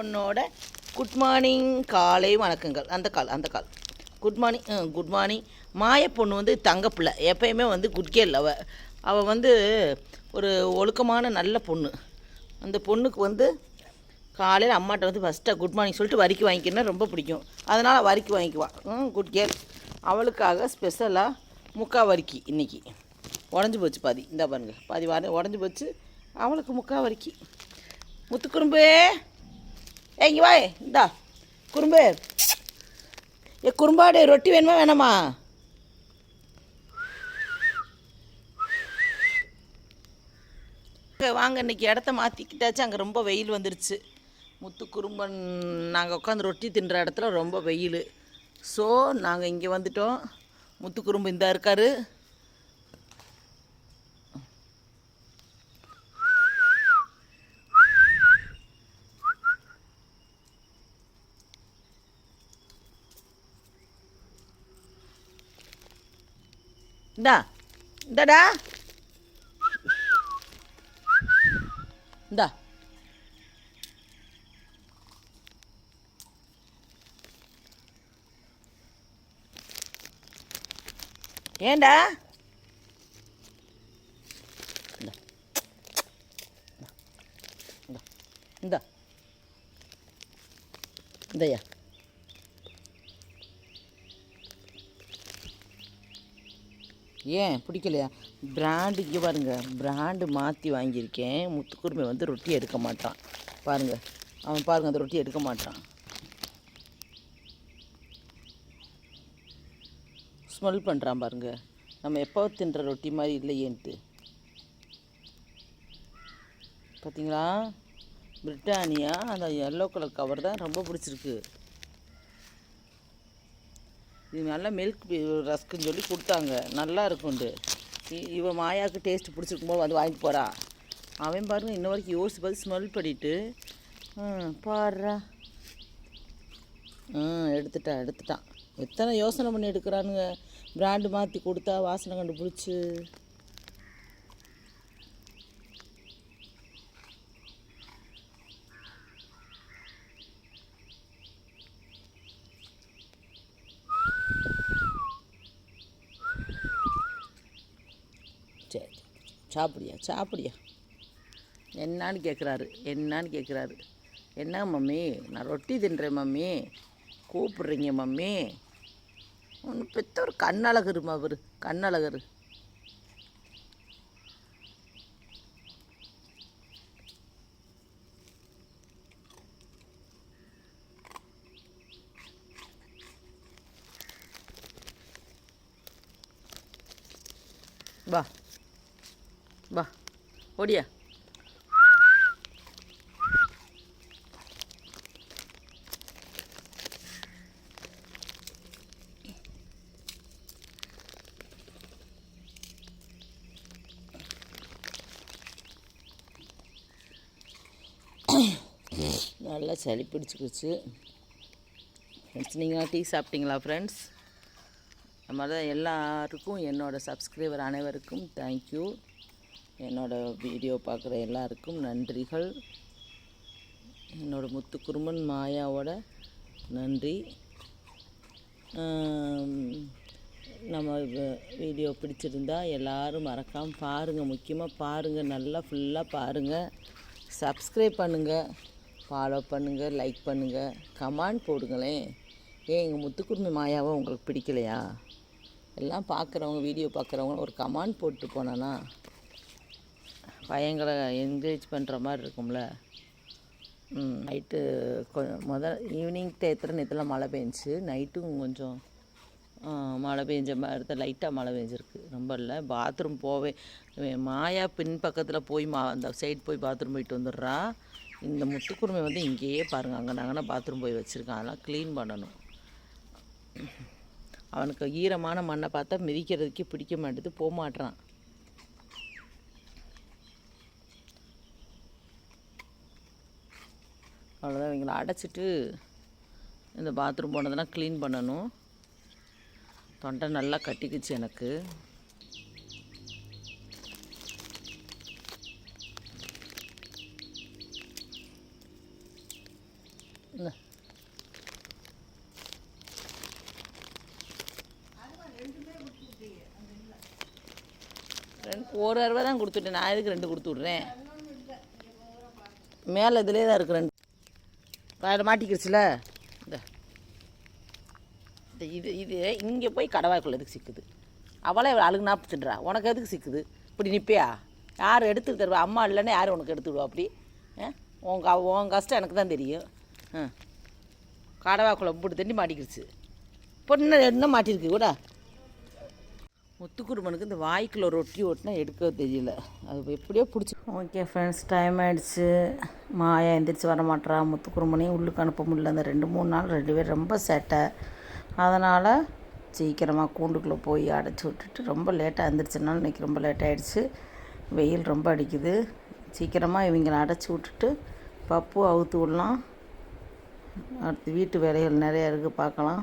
பொண்ணோட good morning காலை வணக்கங்கள். அந்த கால் அந்த கால். குட் மார்னிங் குட் மார்னிங் மாய பொண்ணு வந்து தங்கப்பிள்ளை எப்பயுமே வந்து குட் கேர்ள் அவள் அவள் வந்து ஒரு ஒழுக்கமான நல்ல பொண்ணு. அந்த பொண்ணுக்கு வந்து காலையில் அம்மாட்ட வந்து ஃபஸ்ட்டாக குட் மார்னிங் சொல்லிட்டு வரிக்கு வாங்கிக்கணும்னா ரொம்ப பிடிக்கும். அதனால் வரிக்கு வாங்கிக்குவான் குட் கேர்ள் அவளுக்காக ஸ்பெஷலாக முக்கா வரிக்கி இன்னைக்கு. உடஞ்சி போச்சு பாதி. இந்த பாருங்கள் பாதி வாரம் உடஞ்சி போச்சு. அவளுக்கு முக்கா வரிக்கி. முத்துக்குறும்பே! குறும்பு வாய் வா இந்தா. குறும்பு. ஏ குறும்பாடு ரொட்டி வேணுமா வேணாமா? வாங்க இன்னைக்கு இடத்த மாற்றிக்கிட்டாச்சு அங்கே ரொம்ப வெயில் வந்துருச்சு. முத்து குறும்பன் நாங்கள் உட்காந்து ரொட்டி தின்ற இடத்துல ரொம்ப வெயில். ஸோ நாங்கள் இங்கே வந்துட்டோம். முத்து குறும்பு இந்த இருக்காரு. இந்தா இந்தாடா இந்தா ஏண்டா இந்த இந்தா. இந்தா இந்தயா ஏன்? பிடிக்கலையா? பிராண்டு இங்கே பாருங்கள் பிராண்டு மாற்றி வாங்கியிருக்கேன். முத்துக்குருமை வந்து ரொட்டி எடுக்க மாட்டான். பாருங்கள் அவன் பாருங்கள் அந்த ரொட்டி எடுக்க மாட்டான். ஸ்மெல் பண்ணுறான் பாருங்கள் நம்ம எப்போ தின்ற ரொட்டி மாதிரி இல்லையேன்ட்டு. பார்த்தீங்களா பிரிட்டானியா? அந்த எல்லோ கலர் கவர் தான் ரொம்ப பிடிச்சிருக்கு. இது நல்லா மில்க் ரஸ்க்குன்னு சொல்லி கொடுத்தாங்க. நல்லா இருக்குண்டு இ- மாயாவுக்கு டேஸ்ட்டு பிடிச்சிருக்கும் போது வந்து வாங்கிட்டு போகிறா அவன் பாருங்க இன்ன வரைக்கும் யோசிச்சு பார்த்து ஸ்மெல் பண்ணிட்டு பாடுறா ம் எடுத்துட்டான் எடுத்துட்டான். எத்தனை யோசனை பண்ணி எடுக்கிறானுங்க. பிராண்டு மாற்றி கொடுத்தா வாசனை கண்டுபிடிச்சி. சாப்பிடியா சாப்பிடியா என்னான்னு கேட்குறாரு என்னான்னு கேட்குறாரு என்ன மம்மி? நான் ரொட்டி தின்றேன் மம்மி. கூப்பிட்றீங்க மம்மி. ஒன்று பெத்த ஒரு கண்ணழகருமா அவர் கண்ணழகர். வா. வா ஓடியா. நல்லா சளி பிடிச்சிக்கிச்சு. ஃப்ரெண்ட்ஸ் நீங்கள் டீ சாப்பிட்டீங்களா ஃப்ரெண்ட்ஸ் அது மாதிரி தான் எல்லாருக்கும் என்னோடய சப்ஸ்கிரைபர் அனைவருக்கும் தேங்க்யூ என்னோடய வீடியோ பார்க்குற எல்லாருக்கும் நன்றிகள். என்னோடய முத்துக்குருமன் மாயாவோட நன்றி. நம்ம வீடியோ பிடிச்சிருந்தா எல்லோரும் மறக்காமல் பாருங்கள் முக்கியமாக பாருங்கள் நல்லா ஃபுல்லாக பாருங்கள் சப்ஸ்கிரைப் பண்ணுங்கள் ஃபாலோ பண்ணுங்கள் லைக் பண்ணுங்கள் கமெண்ட் போடுங்களேன். ஏன் எங்கள் முத்துக்குருமி மாயாவை உங்களுக்கு பிடிக்கலையா? எல்லாம் பார்க்குறவங்க வீடியோ பார்க்குறவங்க ஒரு கமெண்ட் போட்டு போனேன்னா பையங்களை என்கரேஜ் பண்ணுற மாதிரி இருக்கும்ல. நைட்டு கொஞ்சம் முதல் ஈவினிங் தேத்துற நேரத்தில் மழை பெஞ்சிச்சு. நைட்டும் கொஞ்சம் மழை பெஞ்ச மாதிரி தான் லைட்டாக மழை பெஞ்சிருக்கு. ரொம்ப இல்லை. பாத்ரூம் போவேன் மாயா பின் பக்கத்தில் போய் மா அந்த சைடு போய் பாத்ரூம் போயிட்டு வந்துடுறா. இந்த முத்துக்குருமை வந்து இங்கேயே பாருங்கள் அங்கே நாங்கன்னா பாத்ரூம் போய் வச்சுருக்கேன். அதெல்லாம் க்ளீன் பண்ணணும். அவனுக்கு ஈரமான மண்ணை பார்த்தா மிதிக்கிறதுக்கே பிடிக்க மாட்டேது. போக மாட்றான் அவ்வளோதான் இவங்களை அடைச்சிட்டு இந்த பாத்ரூம் போனதெல்லாம் க்ளீன் பண்ணணும். தொண்டை நல்லா கட்டிக்குச்சு எனக்கு. இந்த. ரெண்டு ஒரு அறுபா தான் கொடுத்துட்டேன். நான் எதுக்கு ரெண்டு கொடுத்து விட்றேன்? மேலே இதுலேயே தான் இருக்கு ரெண்டு. அதில் மாட்டிக்கிடுச்சுல இந்த. இது இது இங்கே போய் கடவாய்க்குள்ள எதுக்கு சிக்குது? அவளே அழுகு நாற்பது தின்றா. உனக்கு எதுக்கு சிக்குது? இப்படி நிற்பியா யார் எடுத்து தருவா? அம்மா இல்லைன்னா யார் உனக்கு எடுத்து விடுவா அப்படி? ஆ? உன் க உன் கஷ்டம் எனக்கு தான் தெரியும். ஆ. கடவாக்குள்ள இப்படி தண்ணி மாட்டிக்கிடுச்சு பொண்ணு என்ன மாட்டிருக்கு கூட முத்துக்குருமனுக்கு இந்த வாய்க்குள்ள ரொட்டி ஓட்டினா எடுக்க தெரியல. அது எப்படியோ பிடிச்சி. ஓகே ஃப்ரெண்ட்ஸ் டைம் ஆயிடுச்சு. மாயா எந்திரிச்சு வர மாட்டா முத்துக்குருமனையும் உள்ளுக்கு அனுப்ப முடியல. அந்த ரெண்டு மூணு நாள் ரெண்டு பேர் ரொம்ப சேட்டை. அதனால் சீக்கிரமாக கூண்டுக்குள்ளே போய் அடைச்சி விட்டுட்டு ரொம்ப லேட்டாக எழுந்திரிச்சனால இன்றைக்கி ரொம்ப லேட் ஆகிடுச்சு வெயில் ரொம்ப அடிக்குது. சீக்கிரமாக இவங்களை அடைச்சி விட்டுட்டு பப்பு அவுத்து விடலாம். அடுத்து வீட்டு வேலைகள் நிறையா இருக்குது பார்க்கலாம்.